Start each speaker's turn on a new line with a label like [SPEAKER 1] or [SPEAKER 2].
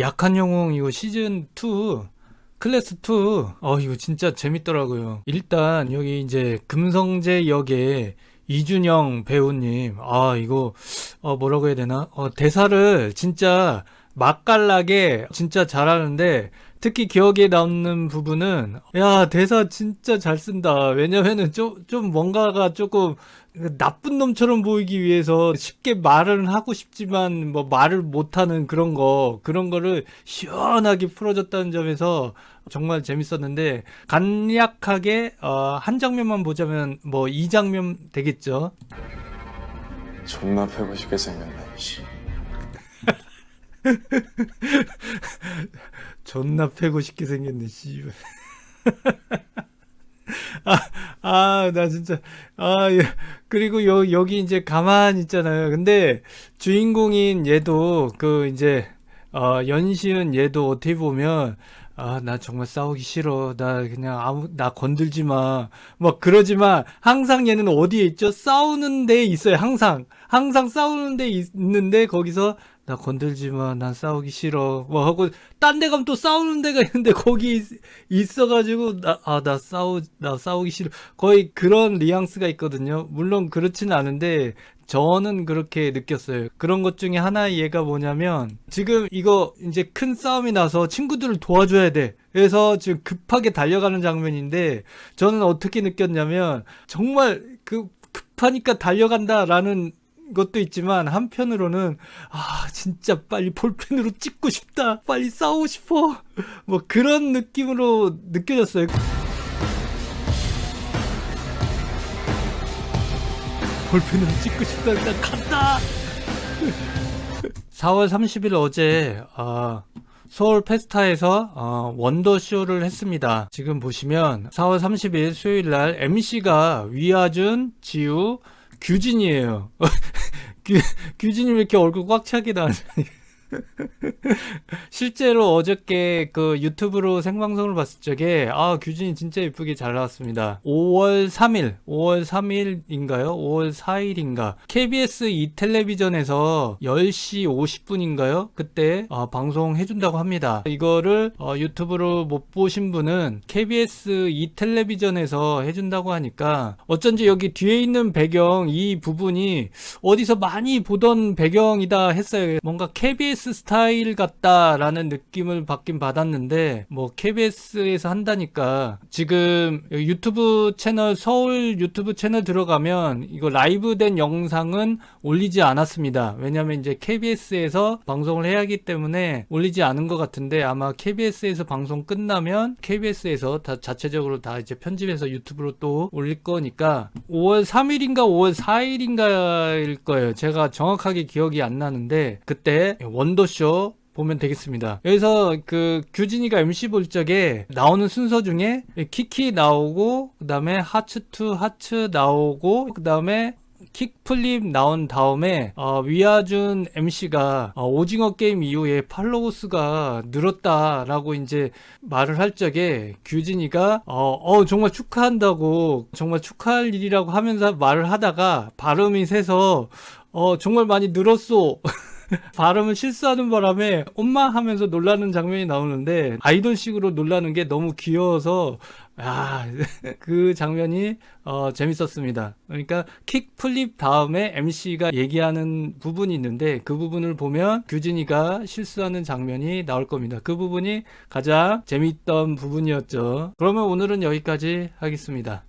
[SPEAKER 1] 약한 영웅 이거 시즌 2 클래스 2. 어 이거 진짜 재밌더라고요. 일단 여기 이제 금성재 역의 이준영 배우님. 아 이거 어 뭐라고 해야 되나? 어 대사를 진짜 맛깔나게 진짜 잘하는데 특히 기억에 남는 부분은 야 대사 진짜 잘 쓴다. 왜냐면은 좀 좀 뭔가가 조금 나쁜 놈처럼 보이기 위해서 쉽게 말은 하고 싶지만 뭐 말을 못하는 그런 거 그런 거를 시원하게 풀어줬다는 점에서 정말 재밌었는데 간략하게 어, 한 장면만 보자면 뭐 이 장면 되겠죠.
[SPEAKER 2] 존나 패고 싶게 생겼네. 씨.
[SPEAKER 1] 존나 패고 싶게 생겼네, 씨발. 아, 아, 나 진짜, 아, 예. 그리고 여, 여기 이제 가만히 있잖아요. 근데 주인공인 얘도 그 이제, 어, 연시은 얘도 어떻게 보면, 아, 나 정말 싸우기 싫어. 나 그냥 아무, 나 건들지 마. 막 그러지만 항상 얘는 어디에 있죠? 싸우는 데 있어요. 항상. 항상 싸우는 데 있는데 거기서 나 건들지 마. 난 싸우기 싫어. 뭐 하고 딴 데 가면 또 싸우는 데가 있는데 거기 있, 있어 가지고 나, 아, 나 싸우, 나 싸우기 싫어. 거의 그런 뉘앙스가 있거든요. 물론 그렇지는 않은데 저는 그렇게 느꼈어요. 그런 것 중에 하나 얘가 뭐냐면 지금 이거 이제 큰 싸움이 나서 친구들을 도와줘야 돼. 그래서 지금 급하게 달려가는 장면인데 저는 어떻게 느꼈냐면 정말 그 급하니까 달려간다라는 것도 있지만 한편으로는 아 진짜 빨리 볼펜으로 찍고 싶다 빨리 싸우고 싶어. 뭐 그런 느낌으로 느껴졌어요. 볼펜으로 찍고 싶다 일단 간다. 4월 30일 어제 아, 서울 페스타에서 어, 원더 쇼를 했습니다. 지금 보시면 4월 30일 수요일 날 MC가 위아준, 지우, 규진이에요. 규, 규진이 왜 이렇게 얼굴 꽉 차게 나왔냐. 실제로 어저께 그 유튜브로 생방송을 봤을 적에 아 규진이 진짜 예쁘게 잘 나왔습니다. 5월 3일, 5월 3일인가요? 5월 4일인가? KBS 이 텔레비전에서 10시 50분인가요? 그때 어, 방송 해 준다고 합니다. 이거를 어, 유튜브로 못 보신 분은 KBS 이 텔레비전에서 해준다고 하니까 어쩐지 여기 뒤에 있는 배경 이 부분이 어디서 많이 보던 배경이다 했어요. 뭔가 KBS 스타일 같다라는 느낌을 받긴 받았는데 뭐 KBS에서 한다니까 지금 유튜브 채널 서울 유튜브 채널 들어가면 이거 라이브 된 영상은 올리지 않았습니다. 왜냐면 이제 KBS에서 방송을 해야 하기 때문에 올리지 않은 것 같은데 아마 KBS에서 방송 끝나면 KBS에서 다 자체적으로 다 이제 편집해서 유튜브로 또 올릴 거니까 5월 3일인가 5월 4일인가일 거예요. 제가 정확하게 기억이 안 나는데 그때 원 더쇼 보면 되겠습니다. 여기서 그 규진이가 MC 볼 적에 나오는 순서 중에 키키 나오고 그 다음에 하츠 투 하츠 나오고 그 다음에 킥플립 나온 다음에 어, 위아준 MC가 어, 오징어 게임 이후에 팔로우 수가 늘었다라고 이제 말을 할 적에 규진이가 어, 어, 정말 축하한다고 정말 축하할 일이라고 하면서 말을 하다가 발음이 새서 어 정말 많이 늘었어 발음을 실수하는 바람에 엄마 하면서 놀라는 장면이 나오는데 아이돌식으로 놀라는 게 너무 귀여워서 아, 그 장면이 어, 재밌었습니다. 그러니까 킥 플립 다음에 MC가 얘기하는 부분이 있는데 그 부분을 보면 규진이가 실수하는 장면이 나올 겁니다. 그 부분이 가장 재밌던 부분이었죠. 그러면 오늘은 여기까지 하겠습니다.